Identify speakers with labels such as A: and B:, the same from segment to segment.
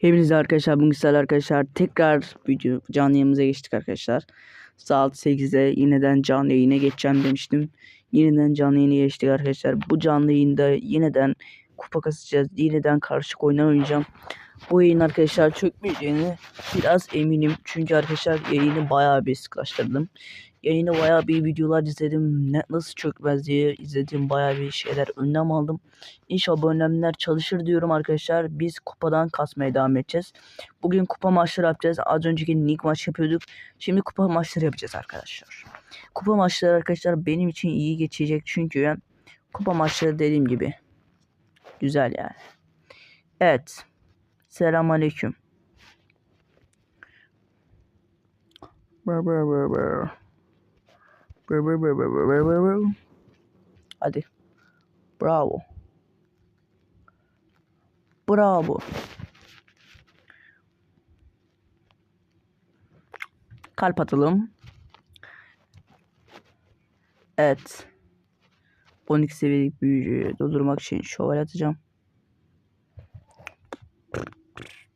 A: Hepinize arkadaşlar bugün sizlerle arkadaşlar tekrar video canlı yayınımıza geçtik arkadaşlar. Saat 8'de yeniden canlı yayına geçeceğim demiştim. Yeniden canlı yayına geçtik arkadaşlar. Bu canlı yayında yeniden kupa kasacağız. Yeniden karışık oyunlar oynayacağım. Bu yayın arkadaşlar çökmeyeceğini biraz eminim. Çünkü arkadaşlar yayını bayağı bir sıklaştırdım. Yayını bayağı bir videolar izledim. Ne, nasıl çökmez diye izlediğim bayağı bir şeyler önlem aldım. İnşallah bu önlemler çalışır diyorum arkadaşlar. Biz kupadan kasmaya devam edeceğiz. Bugün kupa maçları yapacağız. Az önceki lig maç yapıyorduk. Şimdi kupa maçları yapacağız arkadaşlar. Kupa maçları arkadaşlar benim için iyi geçecek. Çünkü kupa maçları dediğim gibi güzel yani. Evet. Selam aleyküm. Hadi. Bravo. Bravo. Kalp atalım. Evet. 12 seviyelik büyücüyü doldurmak için şövalye atacağım.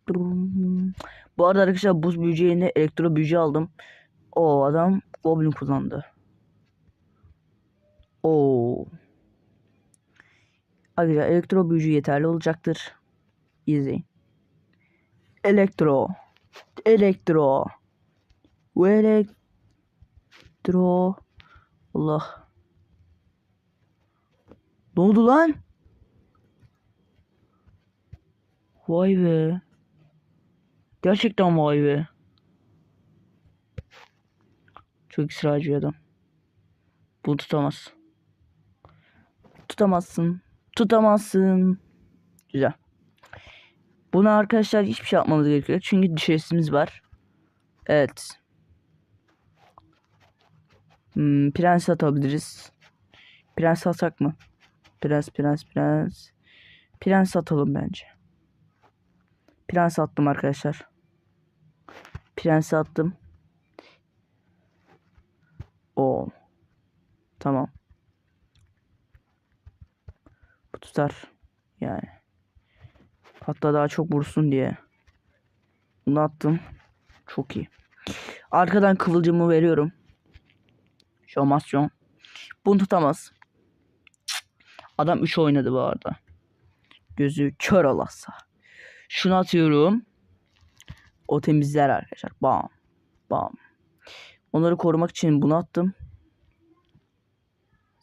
A: Bu arada arkadaşlar buz büyücü elektro büyücü aldım. O adam goblin kullandı. Oo. Arkadaşlar elektro büyücü yeterli olacaktır. İzleyin. Elektro. Elektro. Ve elektro. Allah. Ne oldu lan? Vay be. Gerçekten vay be. Çok ısrarcı adam. Bunu tutamaz. Tutamazsın. Tutamazsın. Güzel. Buna arkadaşlar hiçbir şey yapmamız gerekiyor. Çünkü düşesimiz var. Evet. Hmm, prens atabiliriz. Prens atsak mı? Prens, prens, prens. Prens atalım bence. Prens attım arkadaşlar. Prens attım. O. Tamam. Bu tutar. Yani. Hatta daha çok vursun diye. Bunu attım. Çok iyi. Arkadan kıvılcımı veriyorum. Şomasyon. Bunu tutamaz. Adam 3 oynadı bu arada. Gözü kör olasa. Şunu atıyorum. O temizler arkadaşlar. Bam. Bam. Onları korumak için bunu attım.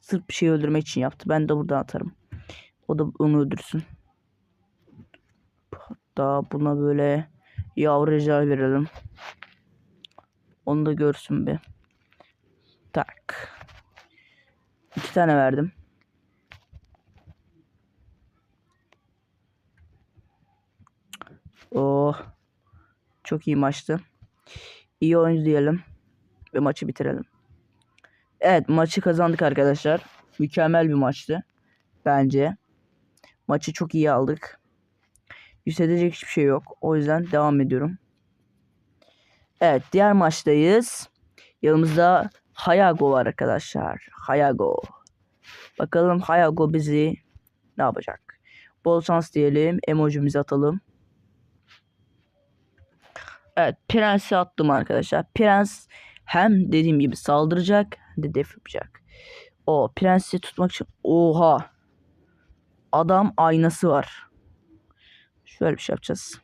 A: Sırf bir şey öldürmek için yaptı. Ben de buradan atarım. O da onu öldürsün. Hatta buna böyle yavru ejder verelim. Onu da görsün bir. Tak. İki tane verdim. Oh. Çok iyi maçtı. İyi oyuncu diyelim. Ve maçı bitirelim. Evet maçı kazandık arkadaşlar. Mükemmel bir maçtı. Bence. Maçı çok iyi aldık. Hissedecek hiçbir şey yok. O yüzden devam ediyorum. Evet diğer maçtayız. Yanımızda Hayago var arkadaşlar. Hayago. Bakalım Hayago bizi ne yapacak? Bol şans diyelim. Emojimizi atalım. Evet prensi attım arkadaşlar. Prens hem dediğim gibi saldıracak hem de def yapacak. O prensi tutmak için oha adam aynası var. Şöyle bir şey yapacağız.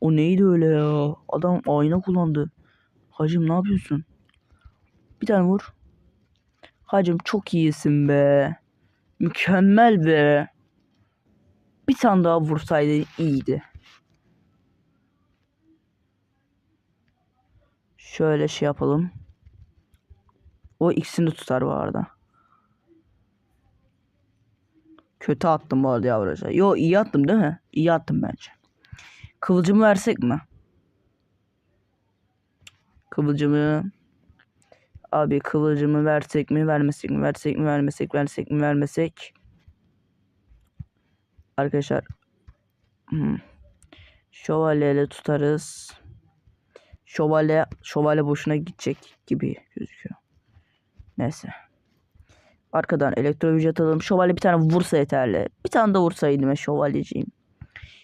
A: O neydi öyle ya? Adam ayna kullandı. Hacım ne yapıyorsun? Bir tane vur. Hacım çok iyisin be. Mükemmel be. Bir tane daha vursaydı iyiydi. Şöyle şey yapalım. O ikisini tutar bu arada. Kötü attım bu arada yavruca. Yo iyi attım değil mi? İyi attım bence. Kıvılcımı versek mi? Kıvılcımı Abi kıvılcımı versek mi vermesek mi versek mi vermesek versek mi vermesek Arkadaşlar hmm. Şövalyeyle tutarız Şövalye Şövalye boşuna gidecek gibi gözüküyor Neyse Arkadan elektro büyücü atalım. Şövalye bir tane vursa yeterli. Bir tane de vursaydım ben şövalyeciyim.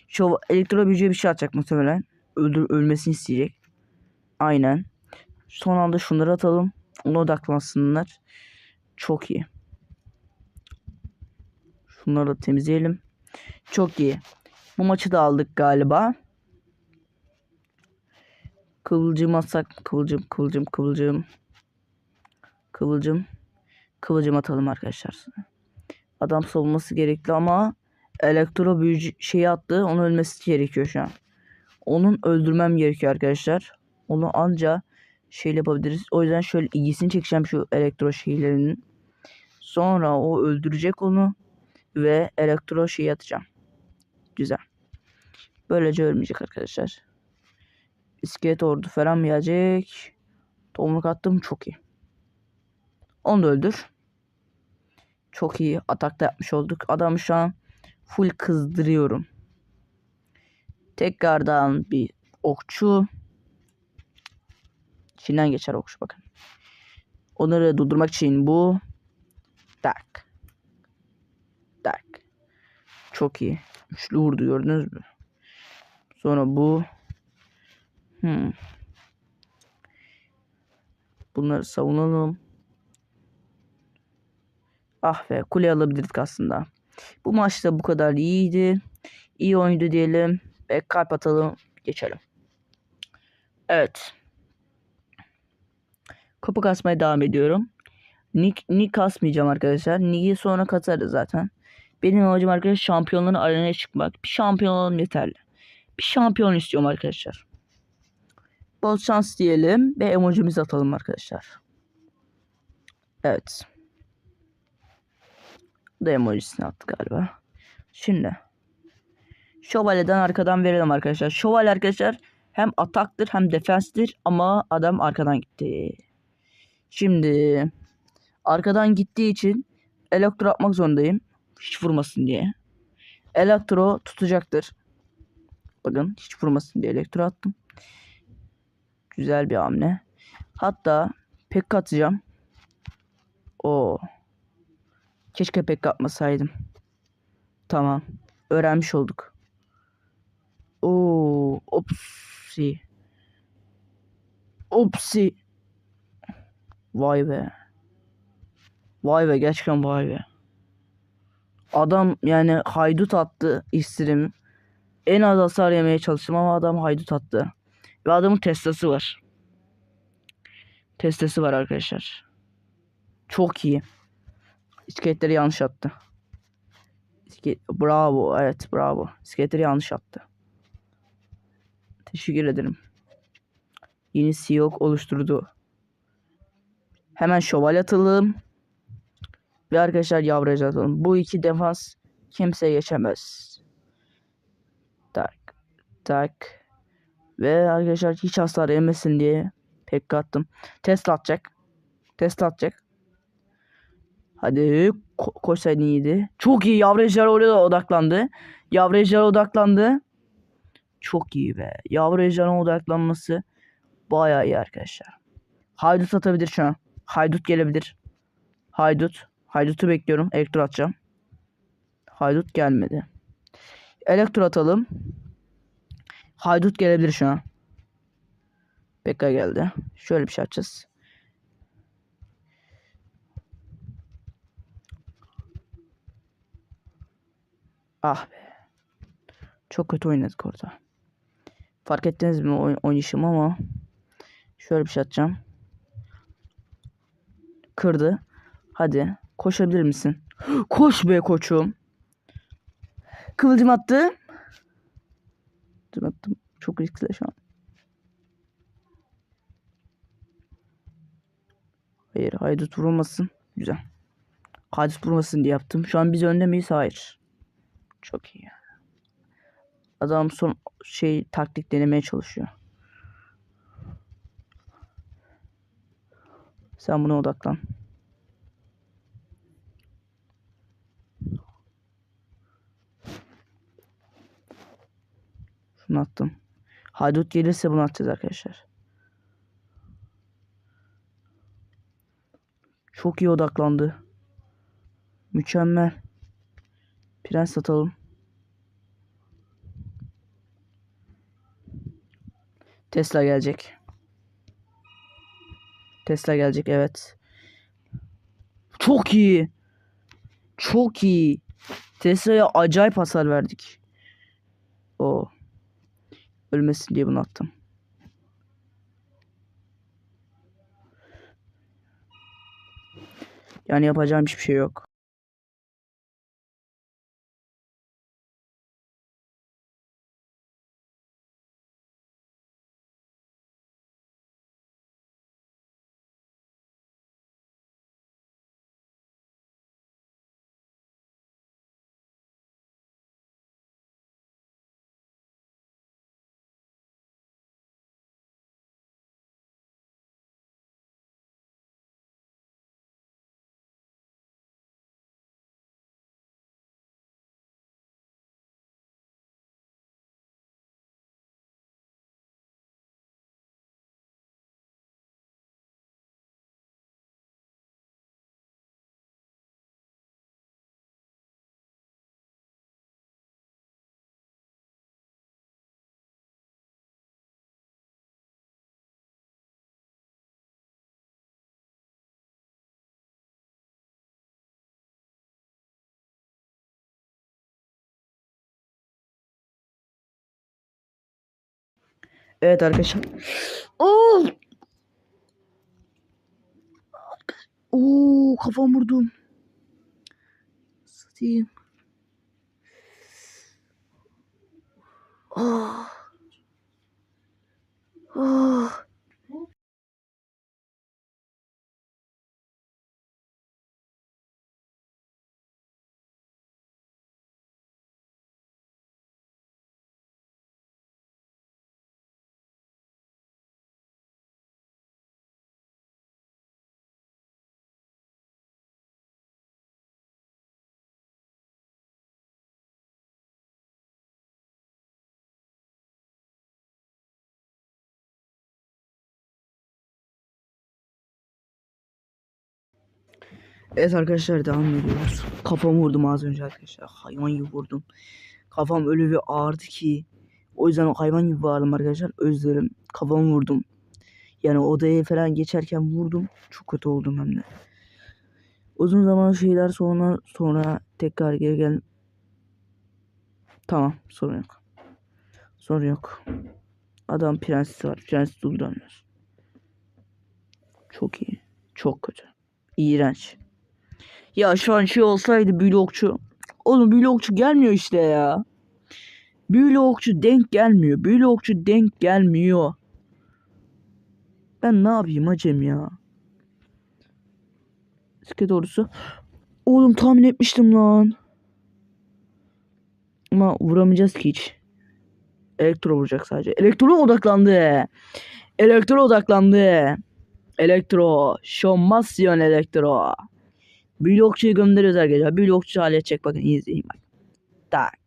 A: Şov elektro büyücüye bir şey atacak muhtemelen. Öldür ölmesini isteyecek. Aynen. Son anda şunları atalım. Ona odaklansınlar. Çok iyi. Şunları da temizleyelim. Çok iyi. Bu maçı da aldık galiba. Kıvılcım atsak. Kıvılcım, kıvılcım, kıvılcım. Kıvılcım. Kıvılcım atalım arkadaşlar. Adam savunması gerekli ama elektro büyücü şeyi attı. Onun ölmesi gerekiyor şu an. Onun öldürmem gerekiyor arkadaşlar. Onu anca şeyle yapabiliriz. O yüzden şöyle ilgisini çekeceğim şu elektro şeylerinin. Sonra o öldürecek onu ve elektro şeyi atacağım. Güzel. Böylece ölmeyecek arkadaşlar. İskelet ordu falan mı gelecek? Tomruk attım çok iyi. Onu da öldür. Çok iyi atakta yapmış olduk. Adamı şu an full kızdırıyorum. Tekrardan bir okçu. İçinden geçer okçu bakın. Onları durdurmak için bu. Tak. Tak. Çok iyi. Üçlü vurdu gördünüz mü? Sonra bu. Hmm. Bunları savunalım. Ah be kule alabilirdik aslında. Bu maçta bu kadar iyiydi. İyi oyundu diyelim. Kalp atalım. Geçelim. Evet. Kapı kasmaya devam ediyorum. Nick, Nick kasmayacağım arkadaşlar. Nick'i sonra kasarız zaten. Benim amacım arkadaşlar şampiyonların arenaya çıkmak. Bir şampiyon olalım yeterli. Bir şampiyon istiyorum arkadaşlar. Bol şans diyelim ve emojimizi atalım arkadaşlar. Evet. Bu da emojisini attı galiba. Şimdi. Şövalyeden arkadan verelim arkadaşlar. Şövalye arkadaşlar hem ataktır hem defenstir ama adam arkadan gitti. Şimdi arkadan gittiği için elektro atmak zorundayım. Hiç vurmasın diye. Elektro tutacaktır. Bakın hiç vurmasın diye elektro attım. Güzel bir hamle. Hatta pek atacağım. O. Keşke pek atmasaydım. Tamam. Öğrenmiş olduk. Oo, opsi. Opsi. Vay be. Vay be gerçekten vay be. Adam yani haydut attı istirim. En az hasar yemeye çalıştım ama adam haydut attı. Ve adamın testası var. Testası var arkadaşlar. Çok iyi. İskeletleri yanlış attı. İske bravo. Evet bravo. İskeletleri yanlış attı. Teşekkür ederim. Yeni Siyok oluşturdu. Hemen şövalye atalım. Ve arkadaşlar yavrucu atalım. Bu iki defans kimse geçemez. Tak. Tak. Ve arkadaşlar hiç hasar yemesin diye pek attım. Test atacak. Test atacak. Hadi ko koşsaydın iyiydi. Çok iyi. Yavru ejderha oraya odaklandı. Yavru ejderha odaklandı. Çok iyi be. Yavru ejderha odaklanması bayağı iyi arkadaşlar. Haydut atabilir şu an. Haydut gelebilir. Haydut. Haydut'u bekliyorum. Elektro atacağım. Haydut gelmedi. Elektro atalım. Haydut gelebilir şu an. Pekka geldi. Şöyle bir şey açacağız. Ah be. Çok kötü oynadık orada. Fark ettiniz mi oy oynayışım ama şöyle bir şey atacağım. Kırdı. Hadi koşabilir misin? Koş be koçum. Kıvılcım attı. Kıvılcım attım. Çok riskli şu an. Hayır haydut vurulmasın. Güzel. Haydut vurmasın diye yaptım. Şu an biz önde miyiz? Hayır. Çok iyi. Adam son şey taktik denemeye çalışıyor. Sen buna odaklan. Şunu attım. Haydut gelirse bunu atacağız arkadaşlar. Çok iyi odaklandı. Mükemmel. Prens satalım. Tesla gelecek. Tesla gelecek evet. Çok iyi. Çok iyi. Tesla'ya acayip hasar verdik. O. Ölmesin diye bunu attım. Yani yapacağım hiçbir şey yok. Evet arkadaşlar. Oo! Oo kafam vurdum. Satayım. Ah. Ah. Evet arkadaşlar devam ediyoruz. Kafamı vurdum az önce arkadaşlar. Hayvan gibi vurdum. Kafam öyle bir ağırdı ki. O yüzden hayvan gibi bağırdım arkadaşlar. Özür dilerim. Kafamı vurdum. Yani odaya falan geçerken vurdum. Çok kötü oldum hem de. Uzun zaman şeyler sonra sonra tekrar geri gel. Tamam sorun yok. Sorun yok. Adam prenses var. Prenses durduramıyoruz. Çok iyi. Çok kötü. İğrenç. Ya şu an şey olsaydı blokçu. Oğlum blokçu gelmiyor işte ya. Blokçu denk gelmiyor. Blokçu denk gelmiyor. Ben ne yapayım hacem ya? Sıkı doğrusu. Oğlum tahmin etmiştim lan. Ama vuramayacağız ki hiç. Elektro vuracak sadece. Elektro odaklandı. Elektro odaklandı. Elektro. Şomasyon elektro. Blokçuyu gönderiyoruz arkadaşlar. Blokçu halledecek bakın iyi izleyin bak. Tak.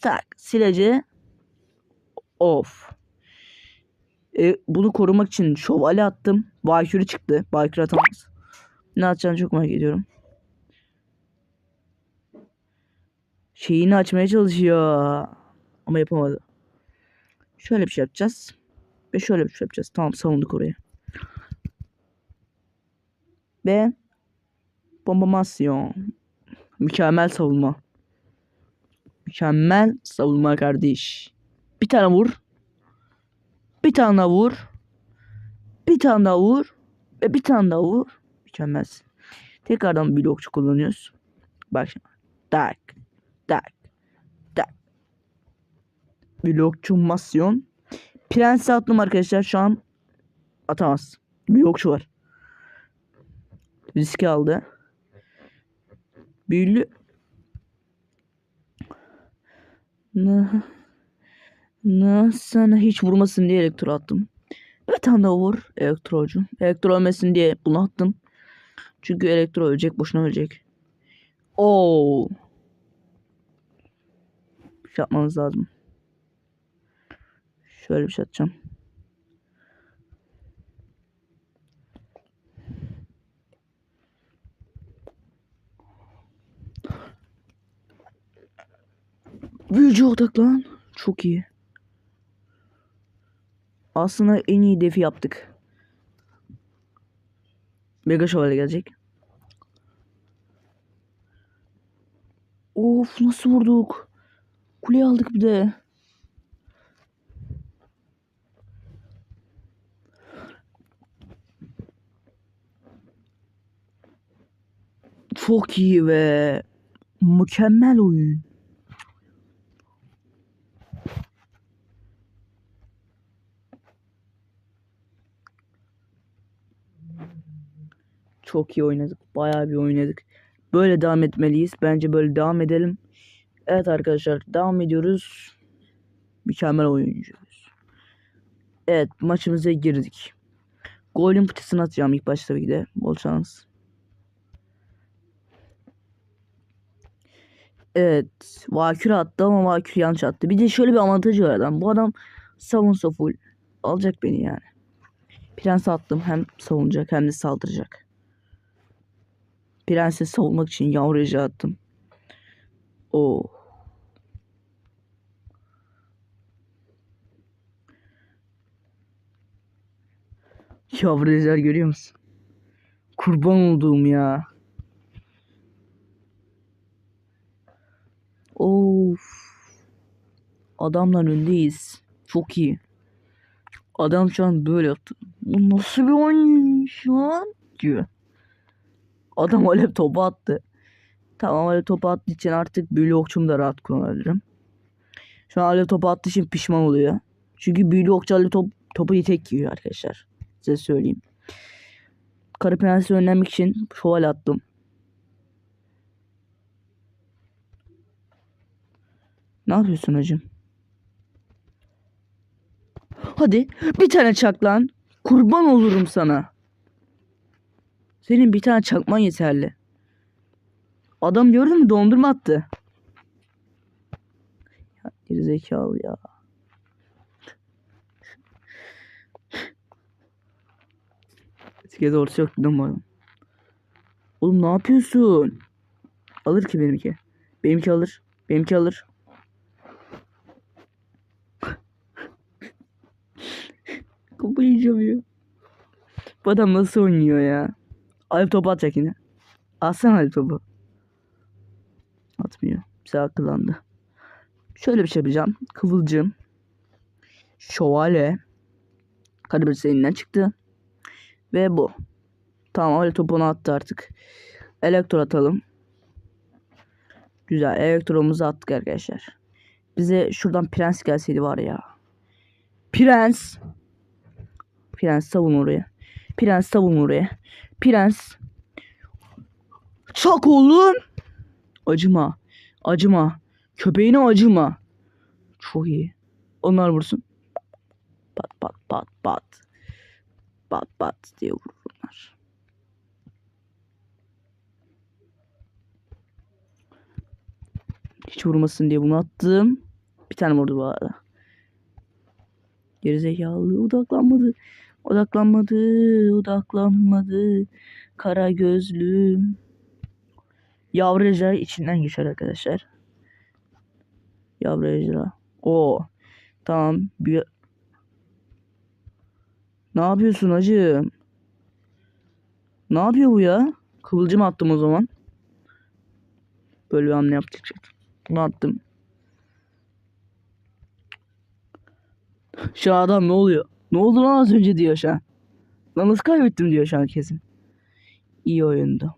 A: Tak. Sileci. Off. E, bunu korumak için şövalye attım. Valkyrie çıktı. Valkyrie atamaz. Ne atacağını çok merak ediyorum. Şeyini açmaya çalışıyor. Ama yapamadı. Şöyle bir şey yapacağız. Ve şöyle bir şey yapacağız. Tamam savunduk orayı. Ve bombamasyon. Mükemmel savunma. Mükemmel savunma kardeş. Bir tane vur. Bir tane vur. Bir tane vur. Ve bir tane daha vur. Mükemmelsin. Tekrardan blokçu kullanıyoruz. Bak şimdi. Tak. Tak. Tak. Blokçu masyon. Prens attım arkadaşlar. Şu an atamaz. Blokçu var. Riski aldı. Büyülü. Ne? Ne sana hiç vurmasın diye elektro attım. Bir tane daha vur elektrocu. Elektro ölmesin diye bunu attım. Çünkü elektro ölecek boşuna ölecek. Oo. Bir şey yapmanız lazım. Şöyle bir şey atacağım. Büyücü odaklan. Çok iyi. Aslında en iyi defi yaptık. Mega şövalye gelecek. Of nasıl vurduk? Kuleyi aldık bir de. Çok iyi ve mükemmel oyun. Çok iyi oynadık. Bayağı bir oynadık. Böyle devam etmeliyiz. Bence böyle devam edelim. Evet arkadaşlar devam ediyoruz. Mükemmel oyuncuyuz. Evet maçımıza girdik. Golün pıtısını atacağım ilk başta ki de. Bol şans. Evet. Valkyrie attı ama Valkyrie yanlış attı. Bir de şöyle bir avantajı var adam. Bu adam savunsa full. Alacak beni yani. Prens attım. Hem savunacak hem de saldıracak. Prenses savunmak için yavrucu attım. Oo. Yavrucular görüyor musun? Kurban olduğum ya. Of. Adamlar öndeyiz. Çok iyi. Adam şu an böyle yaptı. Bu nasıl bir oyun şu an? diyor. Adam öyle topu attı. Tamam öyle topu attığı için artık büyülü okçumu da rahat kullanabilirim. Şu an öyle topu attığı için pişman oluyor. Çünkü büyülü okçu öyle top, topu tek yiyor arkadaşlar. Size söyleyeyim. Karı prensi önlemek için şövalye attım. Ne yapıyorsun hacım? Hadi bir tane çak lan. Kurban olurum sana. Senin bir tane çakman yeterli. Adam gördün mü dondurma attı. Ya gerizekalı ya. Eskiye doğrusu yok bana. Oğlum ne yapıyorsun? Alır ki benimki. Benimki alır. Benimki alır. Yiyeceğim ya. Bu adam nasıl oynuyor ya? Alev topu atacak yine. Atsana alev topu. Atmıyor. Bize akıllandı. Şöyle bir şey yapacağım. Kıvılcım. Şövalye. Karabürse elinden çıktı. Ve bu. Tamam öyle topunu attı artık. Elektro atalım. Güzel. Elektromuzu attık arkadaşlar. Bize şuradan prens gelseydi var ya. Prens. Prens savun oraya. Prens savun oraya. Prens. Çak oğlum. Acıma. Acıma. Köpeğine acıma. Çok iyi. Onlar vursun. Pat pat pat pat. Pat pat diye vururlar. Hiç vurmasın diye bunu attım. Bir tane vurdu bu arada. Gerizekalı odaklanmadı. Odaklanmadı, odaklanmadı. Kara gözlüm. Yavru ejderha içinden geçer arkadaşlar. Yavru ejderha. O. Tamam. Bir... Ne yapıyorsun hacım? Ne yapıyor bu ya? Kıvılcım attım o zaman. Böyle bir hamle yaptık. Bunu attım. Şu adam ne oluyor? Ne oldu lan az önce diyor şu an. Lan nasıl kaybettim diyor şu kesin. İyi oyundu.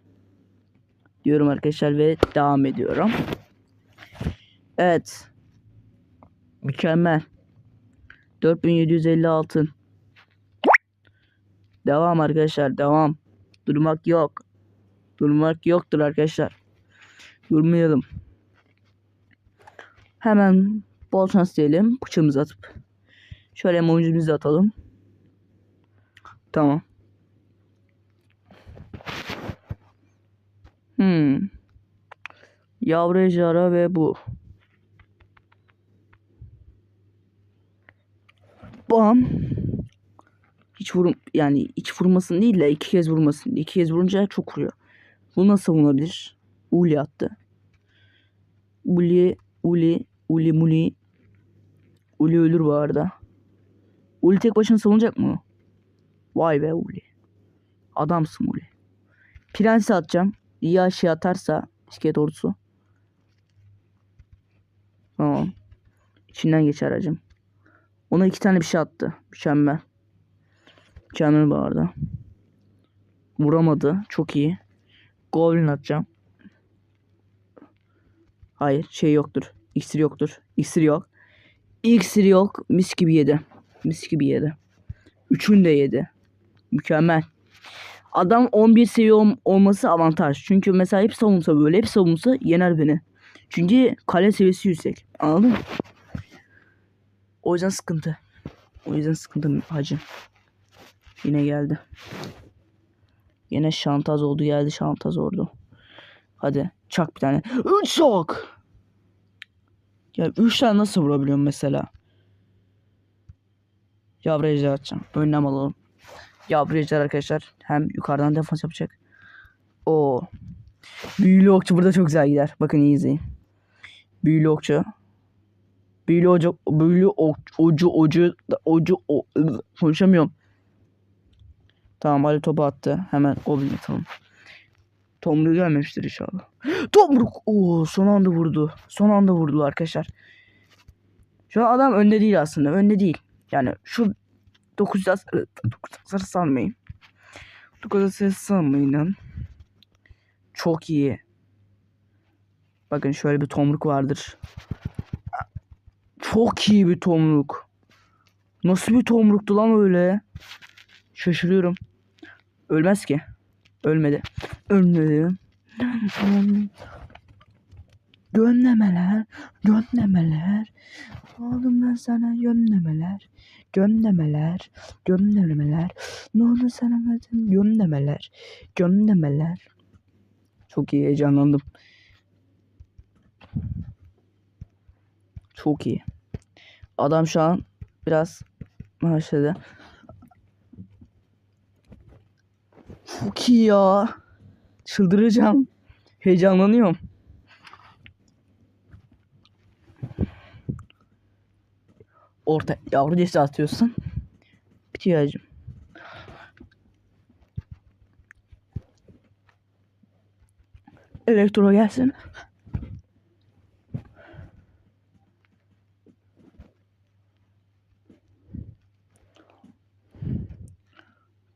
A: Diyorum arkadaşlar ve devam ediyorum. Evet. Mükemmel. 4750 altın. Devam arkadaşlar devam. Durmak yok. Durmak yoktur arkadaşlar. Durmayalım. Hemen bol şans diyelim. Bıçağımızı atıp. Şöyle emojimizi atalım. Tamam. Hmm. Yavru ejderha ve bu. Bam. Hiç vurum yani hiç vurmasın değil de iki kez vurmasın. İki kez vurunca çok vuruyor. Bu nasıl savunabilir? Uli attı. Uli, Uli, Uli muli. Uli ölür bu arada. Uli tek başına savunacak mı? Vay be Uli. Adamsın Uli. Prensi atacağım. Ya şey atarsa iskelet ordusu. Tamam. İçinden geçer acım. Ona iki tane bir şey attı. Mükemmel. Mükemmel bu arada. Vuramadı. Çok iyi. Goblin atacağım. Hayır şey yoktur. İksir yoktur. İksir yok. İksir yok. Mis gibi yedi. Mis gibi yedi. Üçünü de yedi. Mükemmel. Adam 11 seviye ol- olması avantaj. Çünkü mesela hep savunsa böyle hep savunsa yener beni. Çünkü kale seviyesi yüksek. Anladın mı? O yüzden sıkıntı. O yüzden sıkıntı hacı. Yine geldi. Yine şantaz oldu geldi şantaz oldu. Hadi çak bir tane. Üç çak. Ya üç tane nasıl vurabiliyorum mesela? Yavru ejder atacağım. Önlem alalım. Yavru ejder arkadaşlar. Hem yukarıdan defans yapacak. O. Büyülü okçu burada çok güzel gider. Bakın iyi izleyin. Büyülü okçu. Büyülü ocu, büyülü okçu, ocu, ocu, ocu, konuşamıyorum. Tamam Ali topu attı. Hemen Goblin atalım. Tomruk gelmemiştir inşallah. Tomruk! Oo, son anda vurdu. Son anda vurdu arkadaşlar. Şu an adam önde değil aslında. Önde değil. Yani şu 9 yaz 9 yazarı sanmayın. 9 yazarı sanmayın lan. Çok iyi. Bakın şöyle bir tomruk vardır. Çok iyi bir tomruk. Nasıl bir tomruktu lan öyle? Şaşırıyorum. Ölmez ki. Ölmedi. Ölmedi. Gönlemeler, gönlemeler. Oğlum ben sana gönlemeler, gönlemeler, gönlemeler. Ne oldu sana dedim gönlemeler, gönlemeler. Çok iyi heyecanlandım. Çok iyi. Adam şu an biraz başladı. Çok iyi ya. Çıldıracağım. Heyecanlanıyorum. Orta yavru dişi atıyorsun. Bitiyor acım. Elektro gelsin.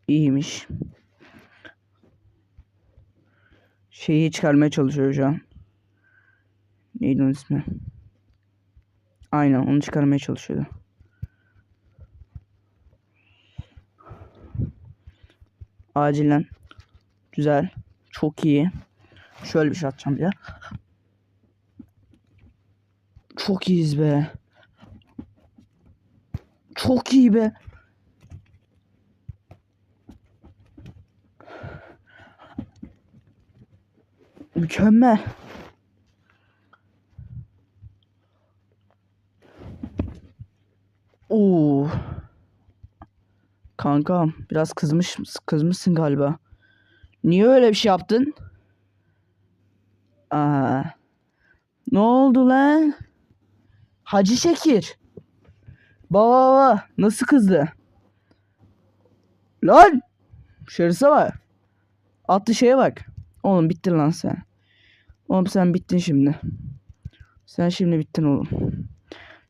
A: İyiymiş. Şeyi çıkarmaya çalışıyor şu an. Neydi onun ismi? Aynen onu çıkarmaya çalışıyordu. Acilen. Güzel. Çok iyi. Şöyle bir şey atacağım de. Çok iyiyiz be. Çok iyi be. Mükemmel. Oo. Kankam biraz kızmış kızmışsın galiba. Niye öyle bir şey yaptın? Aa. Ne oldu lan? Hacı Şekir. Baba baba nasıl kızdı? Lan! Şerisi var. Atlı şeye bak. Oğlum bittin lan sen. Oğlum sen bittin şimdi. Sen şimdi bittin oğlum.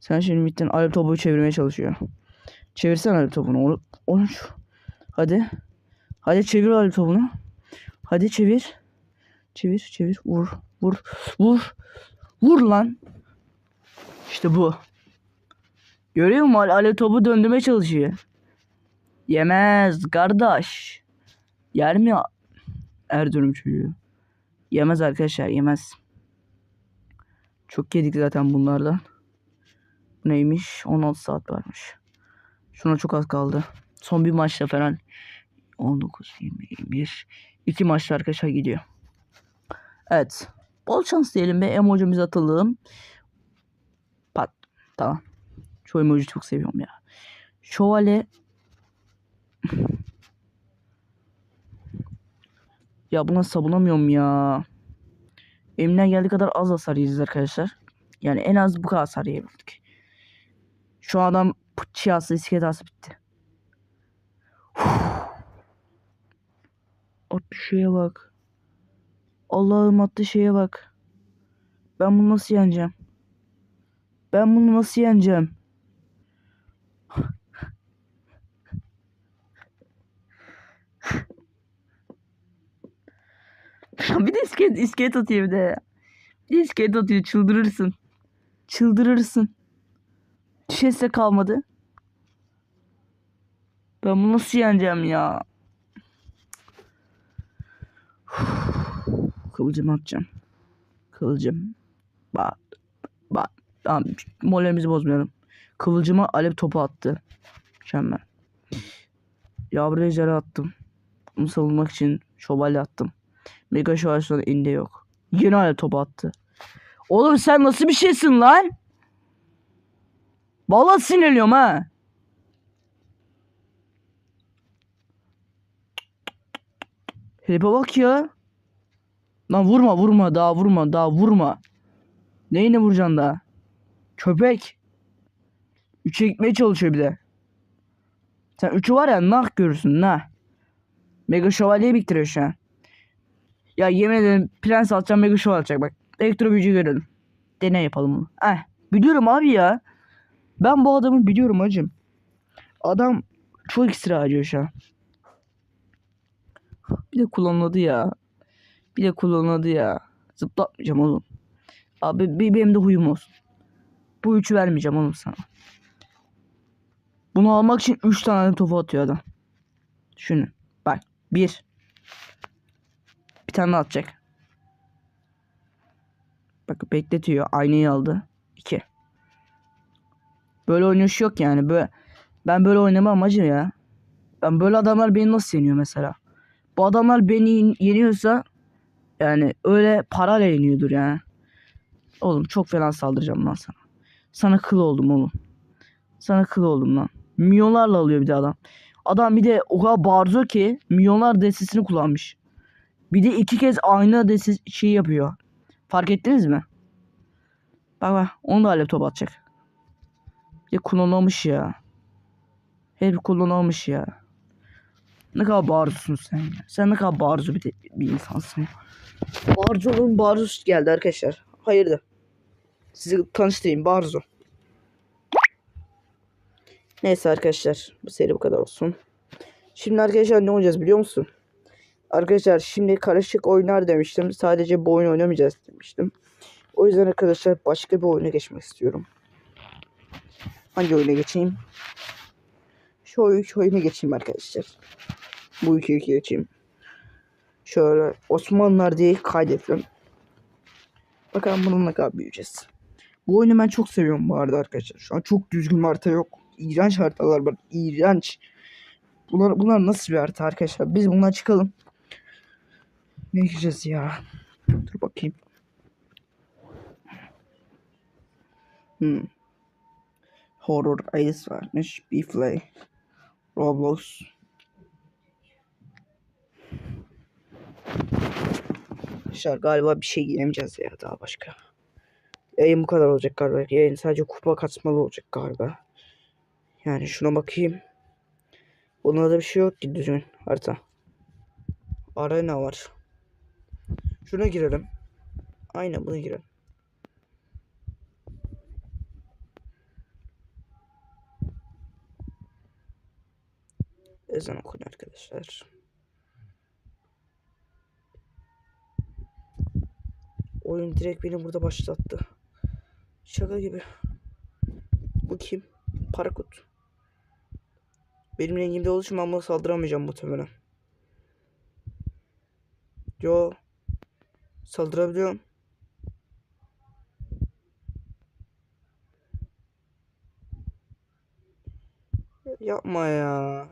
A: Sen şimdi bittin. Alp topu çevirmeye çalışıyor. Çevirsen Alp topunu. Oğlum, oğlum şu. Hadi. Hadi çevir Alp topunu. Hadi çevir. Çevir çevir. Vur. Vur. Vur. Vur lan. İşte bu. Görüyor musun? Ale, ale topu döndürmeye çalışıyor. Yemez kardeş. Yer mi Erzurum çocuğu? Yemez arkadaşlar yemez. Çok yedik zaten bunlardan. Bu neymiş? 16 saat varmış. Şuna çok az kaldı. Son bir maçta falan. 19, 20, 21. İki maçta arkadaşlar gidiyor. Evet. Bol şans diyelim ve emojimizi atalım. Pat. Tamam. Şu emoji çok seviyorum ya. Şövalye. ya buna savunamıyorum ya. Elimden geldiği kadar az hasar yiyeceğiz arkadaşlar. Yani en az bu kadar hasar yiyebildik. Şu adam çiyası iskelet ası bitti. Atlı şeye bak. Allah'ım atlı şeye bak. Ben bunu nasıl yeneceğim? Ben bunu nasıl yeneceğim? bir de iskelet, iskelet atıyor bir de. Bir de iskelet atıyor çıldırırsın. Çıldırırsın. Düşese kalmadı. Ben bunu nasıl yeneceğim ya? Kıvılcım atacağım. Kıvılcım. Bak. Bak. Tamam. Moralimizi bozmayalım. Kıvılcıma alev topu attı. Mükemmel. Yavru ejderi attım. Onu savunmak için şövalye attım. Mega şövalye sonra inde yok. Yine alev topu attı. Oğlum sen nasıl bir şeysin lan? Vallahi sinirliyorum ha. Herife bak ya. Lan vurma vurma daha vurma daha vurma. Neyine vuracaksın daha? Köpek. Üçe gitmeye çalışıyor bir de. Sen üçü var ya nah görürsün nah. Mega şövalyeyi biktiriyor şu an. Ya yemin ederim prens alacağım mega şövalye alacak bak. Elektro büyücü görelim. Deney yapalım bunu. Eh biliyorum abi ya. Ben bu adamı biliyorum hacım. Adam çok iksir harcıyor şu an. Bir de kullanıldı ya. Bir de kullanıldı ya. Zıplatmayacağım oğlum. Abi bir benim de huyum olsun. Bu üçü vermeyeceğim oğlum sana. Bunu almak için 3 tane topu atıyor adam. Düşünün. Bak. Bir. Bir tane atacak. Bak bekletiyor. Aynayı aldı. 2. Böyle oynayış yok yani. Böyle, ben böyle oynamam amacı ya. Ben böyle adamlar beni nasıl yeniyor mesela? Bu adamlar beni yen- yeniyorsa yani öyle parayla yeniyordur yani. Oğlum çok fena saldıracağım lan sana. Sana kıl oldum oğlum. Sana kıl oldum lan. Milyonlarla alıyor bir de adam. Adam bir de o kadar bağırıyor ki milyonlar destesini kullanmış. Bir de iki kez aynı destes şey yapıyor. Fark ettiniz mi? Bak bak onu da alev top atacak. Bir de kullanılmış ya. Hep kullanılmış ya. Ne kadar bağırıyorsun sen ya. Sen ne kadar bağırıcı bir, de- bir insansın olun bağırıcı geldi arkadaşlar. Hayırdır. Sizi tanıştırayım Barzo. Neyse arkadaşlar bu seri bu kadar olsun. Şimdi arkadaşlar ne oynayacağız biliyor musun? Arkadaşlar şimdi karışık oynar demiştim. Sadece bu oyun oynamayacağız demiştim. O yüzden arkadaşlar başka bir oyuna geçmek istiyorum. Hangi oyuna geçeyim? Şu, oy- şu oyuna geçeyim arkadaşlar. Bu iki iki geçeyim. Şöyle Osmanlılar diye kaydedelim. Bakalım bununla kadar büyüyeceğiz. Bu oyunu ben çok seviyorum bu arada arkadaşlar. Şu an çok düzgün harita yok. İğrenç haritalar var. İğrenç. Bunlar, bunlar nasıl bir harita arkadaşlar? Biz bundan çıkalım. Ne gireceğiz ya? Dur bakayım. Hmm. Horror Ice varmış. Beeflay. Roblox. Arkadaşlar galiba bir şey giremeyeceğiz ya daha başka. Yayın bu kadar olacak galiba. Yayın sadece kupa katmalı olacak galiba. Yani şuna bakayım. Bunda da bir şey yok ki düzgün harita. Arena var. Şuna girelim. Aynen buna girelim. Ezan okun arkadaşlar. Oyun direkt beni burada başlattı. Şaka gibi. Bu kim? Parakut. Benim rengimde olduğu için ben buna saldıramayacağım muhtemelen. Yo. Saldırabiliyorum. Yapma ya.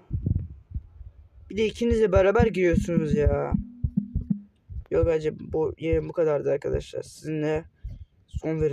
A: Bir de ikiniz de beraber giriyorsunuz ya. Yok bence bu yayın bu kadardı arkadaşlar. Sizinle son verelim.